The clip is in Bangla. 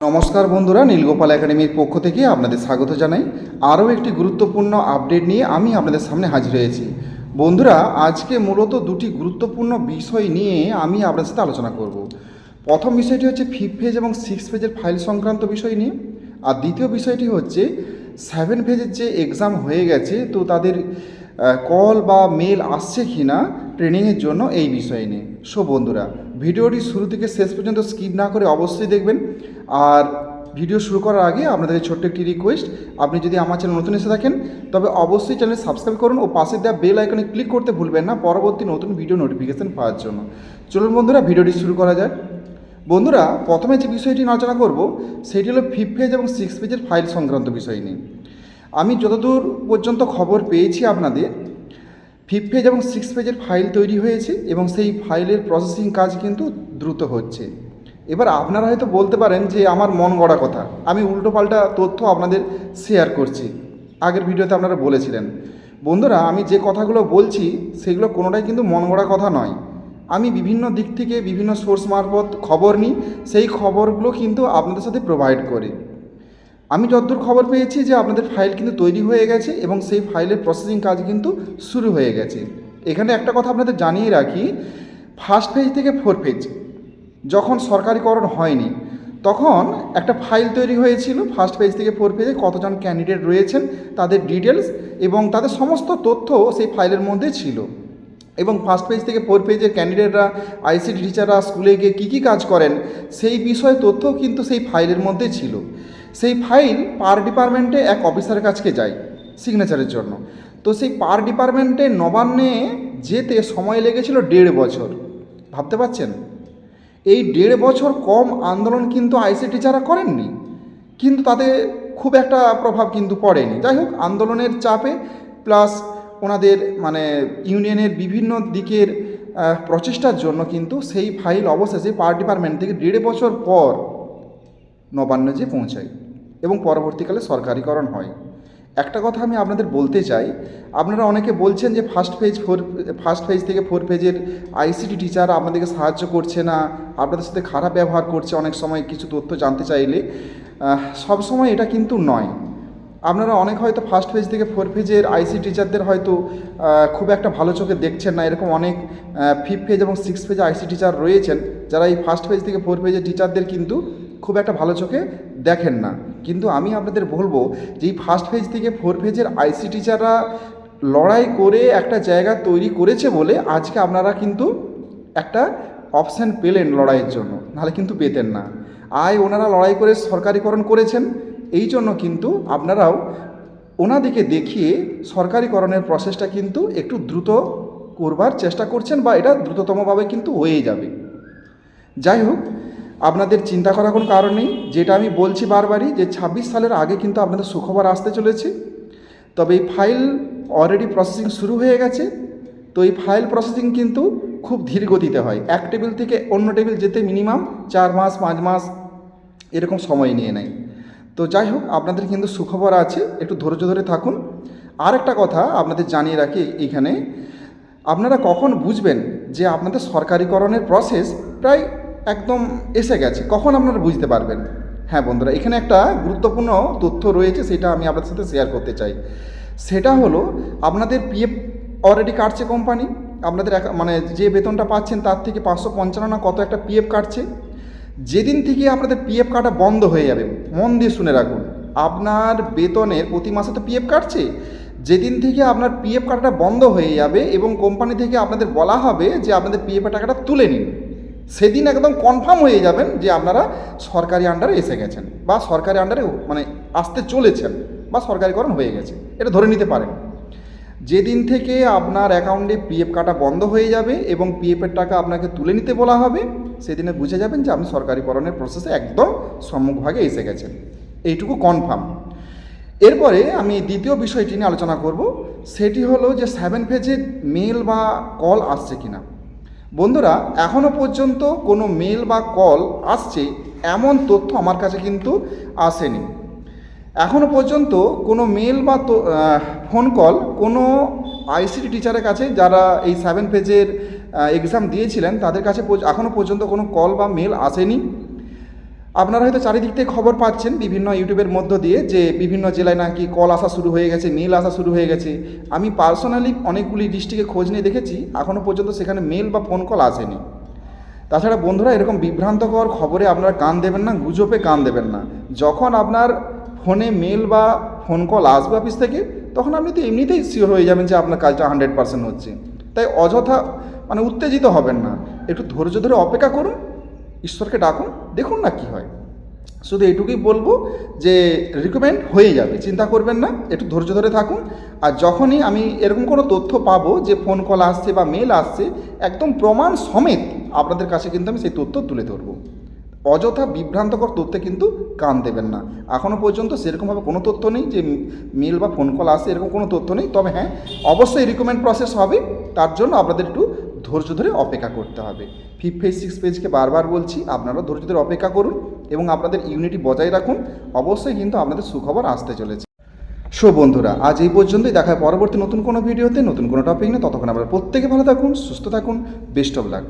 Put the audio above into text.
নমস্কার বন্ধুরা, নীলগোপাল একাডেমির পক্ষ থেকে আপনাদের স্বাগত জানাই। আরও একটি গুরুত্বপূর্ণ আপডেট নিয়ে আমি আপনাদের সামনে হাজির হয়েছি। বন্ধুরা, আজকে মূলত দুটি গুরুত্বপূর্ণ বিষয় নিয়ে আমি আপনাদের সাথে আলোচনা করব। প্রথম বিষয়টি হচ্ছে ফিফথ ফেজ এবং সিক্স ফেজের ফাইল সংক্রান্ত বিষয় নিয়ে। আর দ্বিতীয় বিষয়টি হচ্ছে সেভেন ফেজের যে এক্সাম হয়ে গেছে, তো তাদের কল বা মেল আসছে কি না ট্রেনিংয়ের জন্য এই বিষয় নিয়ে। সো বন্ধুরা, ভিডিওটি শুরু থেকে শেষ পর্যন্ত স্কিপ না করে অবশ্যই দেখবেন। আর ভিডিও শুরু করার আগে আপনাদের ছোট্ট একটি রিকোয়েস্ট আপনি যদি আমার চ্যানেল নতুন এসে থাকেন, তবে অবশ্যই চ্যানেল সাবস্ক্রাইব করুন ও পাশে দেওয়া বেল আইকনে ক্লিক করতে ভুলবেন না পরবর্তী নতুন ভিডিও নোটিফিকেশন পাওয়ার জন্য। চলুন বন্ধুরা, ভিডিওটি শুরু করা যাক। বন্ধুরা, প্রথমে যে বিষয়টি আলোচনা করব, সেটি হলো ফিফথ পেজ এবং সিক্স পেজের ফাইল সংক্রান্ত বিষয় নিয়ে। আমি যতদূর পর্যন্ত খবর পেয়েছি আপনাদের ফিফথ পেজ এবং সিক্স পেজের ফাইল তৈরি হয়েছে এবং সেই ফাইলের প্রসেসিং কাজ কিন্তু দ্রুত হচ্ছে। এবার আপনারা হয়তো বলতে পারেন যে আমার মন গড়া কথা। আমি উল্টোপাল্টা তথ্য আপনাদের শেয়ার করছি। আগের ভিডিওতে আপনারা বলেছিলেন। বন্ধুরা, আমি যে কথাগুলো বলছি, সেগুলো কোনোটাই কিন্তু মন গড়া কথা নয়। আমি বিভিন্ন দিক থেকে বিভিন্ন সোর্স মারফত খবর নিই, সেই খবরগুলো কিন্তু আপনাদের সাথে প্রোভাইড করি। আমি যতদূর খবর পেয়েছি যে আপনাদের ফাইল কিন্তু তৈরি হয়ে গেছে এবং সেই ফাইলের প্রসেসিং কাজ কিন্তু শুরু হয়ে গেছে। এখানে একটা কথা আপনাদের জানিয়ে রাখি ফার্স্ট পেজ থেকে ফোর পেজ যখন সরকারিকরণ হয়নি, তখন একটা ফাইল তৈরি হয়েছিল ফার্স্ট পেজ থেকে ফোর পেজে কতজন ক্যান্ডিডেট রয়েছেন, তাদের ডিটেলস এবং তাদের সমস্ত তথ্য সেই ফাইলের মধ্যে ছিল। এবং ফার্স্ট পেজ থেকে ফোর পেজের ক্যান্ডিডেটরা আইসিটি টিচাররা স্কুলে গিয়ে কী কী কাজ করেন, সেই বিষয়ে তথ্য কিন্তু সেই ফাইলের মধ্যে ছিল। সেই ফাইল পার ডিপার্টমেন্টে এক অফিসারের কাছকে যায় সিগনেচারের জন্য। তো সেই পার ডিপার্টমেন্টে নবান্নে যেতে সময় লেগেছিল দেড় বছর। ভাবতে পারছেন? এই দেড় বছর কম আন্দোলন কিন্তু আইসি টিচাররা করেননি। কিন্তু তাতে খুব একটা প্রভাব কিন্তু পড়েনি। যাই হোক, আন্দোলনের চাপে প্লাস ওনাদের মানে ইউনিয়নের বিভিন্ন দিকের প্রচেষ্টার জন্য কিন্তু সেই ফাইল অবশেষে পার ডিপার্টমেন্ট থেকে দেড় বছর পর নবান্নে যে পৌঁছায়। এবং পরবর্তীকালে সরকারিকরণ হয়। একটা কথা আমি আপনাদের বলতে চাই, আপনারা অনেকে বলছেন যে first page four first page থেকে ফোর পেজের আইসিটি টিচার আপনাদেরকে সাহায্য করছে না, আপনাদের সাথে খারাপ ব্যবহার করছে, অনেক সময় কিছু তথ্য জানতে চাইলে। সব সময় এটা কিন্তু নয়। আপনারা অনেক হয়তো ফার্স্ট পেজ থেকে ফোর পেজের আইসি টিচারদের হয়তো খুব একটা ভালো চোখে দেখছেন না। এরকম অনেক ফিফ পেজ এবং সিক্স পেজে আইসি টিচার রয়েছেন, যারা এই ফার্স্ট পেজ থেকে ফোর পেজের টিচারদের কিন্তু খুব একটা ভালো চোখে দেখেন না। কিন্তু আমি আপনাদের বলব যে এই ফার্স্ট পেজ থেকে ফোর পেজের আইসি টিচাররা লড়াই করে একটা জায়গা তৈরি করেছে বলে আজকে আপনারা কিন্তু একটা অপশান পেলেন লড়াইয়ের জন্য, নাহলে কিন্তু পেতেন না। আয় ওনারা লড়াই করে সরকারিকরণ করেছেন, এই জন্য কিন্তু আপনারাও ওনাদিকে দেখিয়ে সরকারিকরণের প্রসেসটা কিন্তু একটু দ্রুত করবার চেষ্টা করছেন বা এটা দ্রুততমভাবে কিন্তু হয়ে যাবে। যাই হোক আপনাদের চিন্তা করার কোনো কারণ নেই। যেটা আমি বলছি বারবারই যে ছাব্বিশ সালের আগে কিন্তু আপনাদের সুখবর আসতে চলেছে। তবে এই ফাইল অলরেডি প্রসেসিং শুরু হয়ে গেছে। তো এই ফাইল প্রসেসিং কিন্তু খুব ধীর গতিতে হয়। এক টেবিল থেকে অন্য টেবিল যেতে মিনিমাম চার মাস, পাঁচ মাস এরকম সময় নিয়ে নেয়। তো যাই হোক, আপনাদের কিন্তু সুখবর আছে। একটু ধৈর্য ধরে থাকুন। আর একটা কথা আপনাদের জানিয়ে রাখি এইখানে আপনারা কখন বুঝবেন যে আপনাদের সরকারিকরণের প্রসেস প্রায় একদম এসে গেছে। কখন আপনারা বুঝতে পারবেন? হ্যাঁ বন্ধুরা, এখানে একটা গুরুত্বপূর্ণ তথ্য রয়েছে, সেটা আমি আপনাদের সাথে শেয়ার করতে চাই। সেটা হলো, আপনাদের পিএফ অলরেডি কাটছে কোম্পানি আপনাদের মানে যে বেতনটা পাচ্ছেন তার থেকে পাঁচশো পঞ্চান্ন কত একটা পিএফ কাটছে? যেদিন থেকে আপনাদের পিএফ কাটা বন্ধ হয়ে যাবে, মন দিয়ে শুনে রাখুন, আপনার বেতনের প্রতি মাসে তো পিএফ কাটছে? যেদিন থেকে আপনার পিএফ কাটাটা বন্ধ হয়ে যাবে এবং কোম্পানি থেকে আপনাদের বলা হবে যে আপনাদের পিএফের টাকাটা তুলে নিন। সেদিন একদম কনফার্ম হয়ে যাবেন যে আপনারা সরকারি আন্ডারে এসে গেছেন বা সরকারি আন্ডারে মানে আসতে চলেছেন বা সরকারিকরণ হয়ে গেছে। এটা ধরে নিতে পারেন। যেদিন থেকে আপনার অ্যাকাউন্টে পিএফ কাটা বন্ধ হয়ে যাবে এবং পিএফের টাকা আপনাকে তুলে নিতে বলা হবে, সেদিনে বুঝে যাবেন যে আপনি সরকারিকরণের প্রসেসে একদম সম্মুখভাগে এসে গেছেন। এইটুকু কনফার্ম এরপরে আমি দ্বিতীয় বিষয়টি নিয়ে আলোচনা করব, সেটি হলো যে সেভেন পেজের মেল বা কল আসছে কিনা। বন্ধুরা এখনও পর্যন্ত কোনো মেল বা কল আসছে, এমন তথ্য আমার কাছে কিন্তু আসেনি। এখনও পর্যন্ত কোনো মেল বা ফোন কল কোনো আইসিটি টিচারের কাছে যারা এই সেভেন পেজের এক্সাম দিয়েছিলেন, তাদের কাছে এখনও পর্যন্ত কোনো কল বা মেল আসেনি। আপনারা হয়তো চারিদিক থেকে খবর পাচ্ছেন বিভিন্ন ইউটিউবের মধ্য দিয়ে যে বিভিন্ন জেলায় নাকি কল আসা শুরু হয়ে গেছে, মেল আসা শুরু হয়ে গেছে। আমি পার্সোনালি অনেকগুলি ডিস্ট্রিক্টে খোঁজ নিয়ে দেখেছি এখনও পর্যন্ত সেখানে মেল বা ফোন কল আসেনি। তাছাড়া বন্ধুরা, এরকম বিভ্রান্তকর খবরে আপনারা কান দেবেন না, গুজবে কান দেবেন না। যখন আপনার ফোনে মেল বা ফোন কল আসবে অফিস থেকে, তখন আপনি তো এমনিতেই শিওর হয়ে যাবেন যে আপনার কাজটা হান্ড্রেড পার্সেন্ট হচ্ছে। তাই অযথা মানে উত্তেজিত হবেন না। একটু ধৈর্য ধরে অপেক্ষা করুন ঈশ্বরকে ডাকুন, দেখুন না কি হয়। শুধু এটুকুই বলব যে রিকমেন্ড হয়ে যাবে, চিন্তা করবেন না, একটু ধৈর্য ধরে থাকুন। আর যখনই আমি এরকম কোনো তথ্য পাবো যে ফোন কল আসছে বা মেল আসছে, একদম প্রমাণ সমেত আপনাদের কাছে কিন্তু আমি সেই তথ্য তুলে ধরবো। অযথা বিভ্রান্তকর তথ্যে কিন্তু কান দেবেন না। এখনও পর্যন্ত সেরকমভাবে কোনো তথ্য নেই যে মেল বা ফোন কল আসে এরকম কোনো তথ্য নেই। তবে হ্যাঁ অবশ্যই রিকমেন্ড প্রসেস হবে। তার জন্য আপনাদের একটু ধৈর্য ধরে অপেক্ষা করতে হবে। ফিফ ফেজ সিক্স পেজকে বারবার বলছি আপনারা ধৈর্য ধরে অপেক্ষা করুন এবং আপনাদের ইউনিটি বজায় রাখুন। অবশ্যই কিন্তু আপনাদের সুখবর আসতে চলেছে। সো বন্ধুরা, আজ এই পর্যন্তই। দেখা পরবর্তী নতুন কোনো ভিডিওতে, নতুন কোনো টপিক নিয়ে। ততক্ষণ আপনারা প্রত্যেকে ভালো থাকুন, সুস্থ থাকুন। Best of luck